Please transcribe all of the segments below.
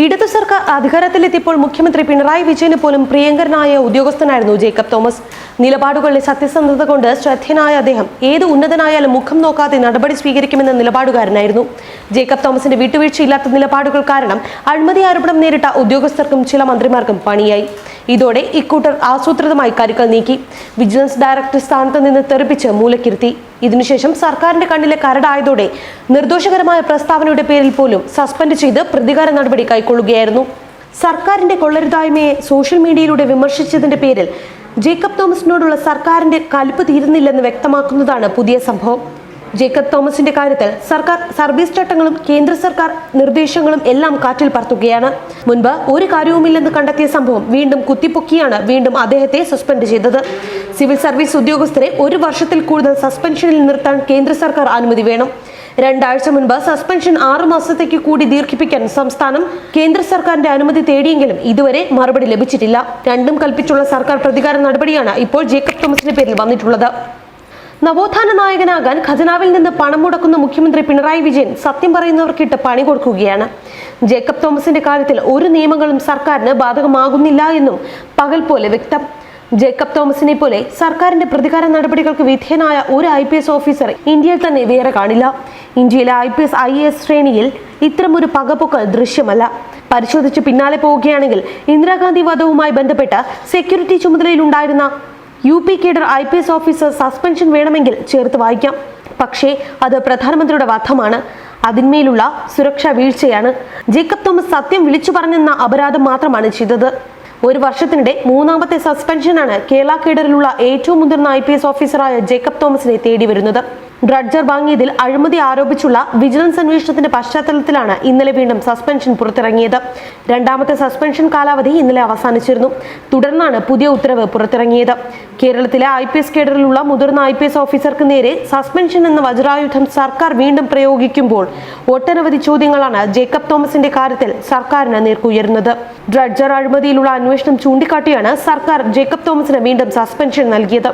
ഇടതു സർക്കാർ അധികാരത്തിലെത്തിയപ്പോൾ മുഖ്യമന്ത്രി പിണറായി വിജയന് പോലും പ്രിയങ്കരനായ ഉദ്യോഗസ്ഥനായിരുന്നു ജേക്കബ് തോമസ്. നിലപാടുകളിലെ സത്യസന്ധത കൊണ്ട് ശ്രദ്ധേയനായ അദ്ദേഹം ഏത് ഉന്നതനായാലും മുഖം നോക്കാതെ നടപടി സ്വീകരിക്കുമെന്ന നിലപാടുകാരനായിരുന്നു. ജേക്കബ് തോമസിന്റെ വിട്ടുവീഴ്ചയില്ലാത്ത നിലപാടുകൾ കാരണം അഴിമതി ആരോപണം നേരിട്ട ഉദ്യോഗസ്ഥർക്കും ചില മന്ത്രിമാർക്കും പണിയായി. ഇതോടെ ഇക്കൂട്ടർ ആസൂത്രിതമായി കരുക്കൾ നീക്കി. വിജിലൻസ് ഡയറക്ടർ സ്ഥാനത്ത് നിന്ന് തെറിപ്പിച്ച് മൂലക്കിരുത്തി. ഇതിനുശേഷം സർക്കാരിന്റെ കണ്ണിലെ കരടായതോടെ നിർദോഷകരമായ പ്രസ്താവനയുടെ പേരിൽ പോലും സസ്പെൻഡ് ചെയ്ത് പ്രതികാര നടപടി കൈക്കൊള്ളുകയായിരുന്നു. സർക്കാരിന്റെ കൊള്ളരുതായ്മയെ സോഷ്യൽ മീഡിയയിലൂടെ വിമർശിച്ചതിന്റെ പേരിൽ ജേക്കബ് തോമസിനോടുള്ള സർക്കാരിന്റെ കലിപ്പ് തീരുന്നില്ലെന്ന് വ്യക്തമാക്കുന്നതാണ് പുതിയ സംഭവം. ജേക്കബ് തോമസിന്റെ കാര്യത്തിൽ സർക്കാർ സർവീസ് ചട്ടങ്ങളും കേന്ദ്ര സർക്കാർ നിർദ്ദേശങ്ങളും എല്ലാം കാറ്റിൽ പറത്തുകയാണ്. മുൻപ് ഒരു കാര്യവുമില്ലെന്ന് കണ്ടെത്തിയ സംഭവം വീണ്ടും കുത്തിപ്പൊക്കിയാണ് വീണ്ടും അദ്ദേഹത്തെ സസ്പെൻഡ് ചെയ്തത്. സിവിൽ സർവീസ് ഉദ്യോഗസ്ഥരെ ഒരു വർഷത്തിൽ കൂടുതൽ സസ്പെൻഷനിൽ നിർത്താൻ കേന്ദ്ര സർക്കാർ അനുമതി വേണം. രണ്ടാഴ്ച മുൻപ് സസ്പെൻഷൻ ആറു മാസത്തേക്ക് കൂടി ദീർഘിപ്പിക്കാൻ സംസ്ഥാനം കേന്ദ്ര സർക്കാരിന്റെ അനുമതി തേടിയെങ്കിലും ഇതുവരെ മറുപടി ലഭിച്ചിട്ടില്ല. രണ്ടും കൽപ്പിച്ചുള്ള സർക്കാർ പ്രതികാര നടപടിയാണ് ഇപ്പോൾ ജേക്കബ് തോമസിന്റെ പേരിൽ വന്നിട്ടുള്ളത്. നവോത്ഥാന നായകനാകാൻ ഖജനാവിൽ നിന്ന് പണം മുടക്കുന്ന മുഖ്യമന്ത്രി പിണറായി വിജയൻ സത്യം പറയുന്നവർക്കിട്ട് പണി കൊടുക്കുകയാണ്. ജേക്കബ് തോമസിന്റെ കാര്യത്തിൽ ഒരു നിയമങ്ങളും സർക്കാരിന് ബാധകമാകുന്നില്ല എന്നും പകൽ പോലെ വ്യക്തം. ജേക്കബ് തോമസിനെ പോലെ സർക്കാരിന്റെ പ്രതികാര നടപടികൾക്ക് വിധേയനായ ഒരു ഐ പി എസ് ഓഫീസർ ഇന്ത്യയിൽ തന്നെ വേറെ കാണില്ല. ഇന്ത്യയിലെ I P S I A S ശ്രേണിയിൽ ഇത്തരമൊരു പകപ്പൊക്കൽ ദൃശ്യമല്ല. പരിശോധിച്ച് പിന്നാലെ പോവുകയാണെങ്കിൽ ഇന്ദിരാഗാന്ധി വധവുമായി ബന്ധപ്പെട്ട് security ചുമതലയിലുണ്ടായിരുന്ന U P cadre I P S officer suspension വേണമെങ്കിൽ ചേർത്ത് വായിക്കാം. പക്ഷേ അത് പ്രധാനമന്ത്രിയുടെ വധമാണ്. അതിന്മേലുള്ള സുരക്ഷാ വീഴ്ചയാണ്. ജേക്കബ് തോമസ് സത്യം വിളിച്ചു പറഞ്ഞെന്ന അപരാധം മാത്രമാണ് ചെയ്തത്. ഒരു വർഷത്തിനിടെ മൂന്നാമത്തെ സസ്പെൻഷനാണ് കേരള കേഡറിലുള്ള ഏറ്റവും മുതിർന്ന ഐ പി എസ് ഓഫീസറായ ജേക്കബ് തോമസിനെ തേടി വരുന്നത്. ഡ്രഡ്ജർ വാങ്ങിയതിൽ അഴിമതി ആരോപിച്ചുള്ള വിജിലൻസ് അന്വേഷണത്തിന്റെ പശ്ചാത്തലത്തിലാണ് ഇന്നലെ വീണ്ടും സസ്പെൻഷൻ പുറത്തിറങ്ങിയത്. രണ്ടാമത്തെ സസ്പെൻഷൻ കാലാവധി ഇന്നലെ അവസാനിച്ചിരുന്നു. തുടർന്നാണ് പുതിയ ഉത്തരവ് പുറത്തിറങ്ങിയത്. കേരളത്തിലെ ഐ പി എസ് കേഡറിലുള്ള മുതിർന്ന ഐ പി എസ് ഓഫീസർക്ക് നേരെ സസ്പെൻഷൻ എന്ന വജ്രായുധം സർക്കാർ വീണ്ടും പ്രയോഗിക്കുമ്പോൾ ഒട്ടനവധി ചോദ്യങ്ങളാണ് ജേക്കബ് തോമസിന്റെ കാര്യത്തിൽ സർക്കാരിന് നേർക്കുയരുന്നത്. ഡ്രഡ്ജർ അഴിമതിയിലുള്ള അന്വേഷണം ചൂണ്ടിക്കാട്ടിയാണ് സർക്കാർ ജേക്കബ് തോമസിന് വീണ്ടും സസ്പെൻഷൻ നൽകിയത്.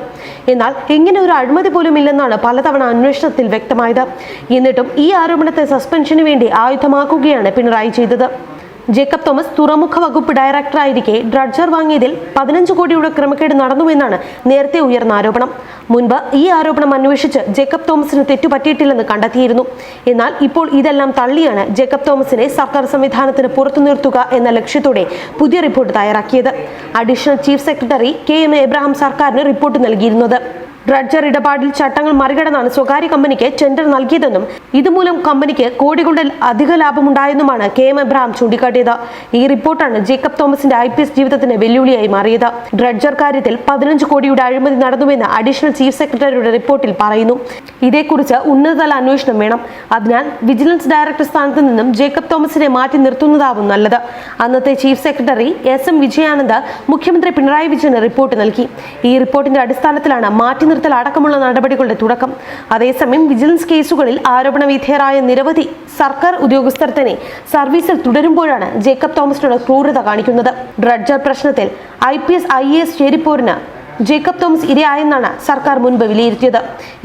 എന്നാൽ ഇങ്ങനെ ഒരു അഴിമതി പോലും ഇല്ലെന്നാണ് പലതവണ അന്വേഷണത്തിൽ വ്യക്തമായത്. എന്നിട്ടും ഈ ആരോപണത്തെ സസ്പെൻഷന് വേണ്ടി ആയുധമാക്കുകയാണ് പിണറായി ചെയ്തത്. ജേക്കബ് തോമസ് തുറമുഖ വകുപ്പ് ഡയറക്ടറായിരിക്കെ ഡ്രഡ്ജർ വാങ്ങിയതിൽ പതിനഞ്ച് കോടിയുടെ ക്രമക്കേട് നടന്നുവെന്നാണ് നേരത്തെ ഉയർന്ന ആരോപണം. മുൻപ് ഈ ആരോപണം അന്വേഷിച്ച് ജേക്കബ് തോമസിന് തെറ്റുപറ്റിയിട്ടില്ലെന്ന് കണ്ടെത്തിയിരുന്നു. എന്നാൽ ഇപ്പോൾ ഇതെല്ലാം തള്ളിയാണ് ജേക്കബ് തോമസിനെ സർക്കാർ സംവിധാനത്തിന് പുറത്തു നിർത്തുക എന്ന ലക്ഷ്യത്തോടെ പുതിയ റിപ്പോർട്ട് തയ്യാറാക്കിയത്. Additional chief secretary K M Abraham സർക്കാരിന് റിപ്പോർട്ട് നൽകിയിരുന്നത്. ഡ്രഡ്ജർ ഇടപാടിൽ ചട്ടങ്ങൾ മറികടന്നാണ് സ്വകാര്യ കമ്പനിക്ക് ടെൻഡർ നൽകിയതെന്നും ഇതുമൂലം കമ്പനിക്ക് കോടികളുടെ അധിക ലാഭമുണ്ടായെന്നുമാണ് കെ എം എബ്രഹാം ചൂണ്ടിക്കാട്ടിയത്. ഈ റിപ്പോർട്ടാണ് ജേക്കബ് തോമസിന്റെ ഐ പി എസ് ജീവിതത്തിന് വെല്ലുവിളിയായി മാറിയത്. ഡ്രഡ്ജർ കാര്യത്തിൽ പതിനഞ്ച് കോടിയുടെ അഴിമതി നടന്നുവെന്ന് അഡീഷണൽ ചീഫ് സെക്രട്ടറിയുടെ റിപ്പോർട്ടിൽ പറയുന്നു. ഇതേക്കുറിച്ച് ഉന്നതതല അന്വേഷണം വേണം. അതിനാൽ വിജിലൻസ് ഡയറക്ടർ സ്ഥാനത്ത് നിന്നും ജേക്കബ് തോമസിനെ മാറ്റി നിർത്തുന്നതാവും നല്ലത്. അന്നത്തെ chief secretary S M Vijayanand മുഖ്യമന്ത്രി പിണറായി വിജയന് റിപ്പോർട്ട് നൽകി. ഈ റിപ്പോർട്ടിന്റെ അടിസ്ഥാനത്തിലാണ് മാറ്റി നിർത്തൽ അടക്കമുള്ള നടപടികളുടെ തുടക്കം. അതേസമയം വിജിലൻസ് കേസുകളിൽ ആരോപണ വിധേയരായ നിരവധി സർക്കാർ ഉദ്യോഗസ്ഥർ തന്നെ സർവീസിൽ തുടരുമ്പോഴാണ് ജേക്കബ് തോമസിനോട് ക്രൂരത കാണിക്കുന്നത്. ഡ്രഡ്ജർ പ്രശ്നത്തിൽ I P S I A S ചേരിപ്പോരിന് Jacob Thomas ഇരയായെന്നാണ് സർക്കാർ മുൻപ് വിലയിരുത്തിയത്.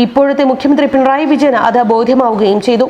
ഇപ്പോഴത്തെ മുഖ്യമന്ത്രി പിണറായി വിജയന് അത് ബോധ്യമാവുകയും ചെയ്തു.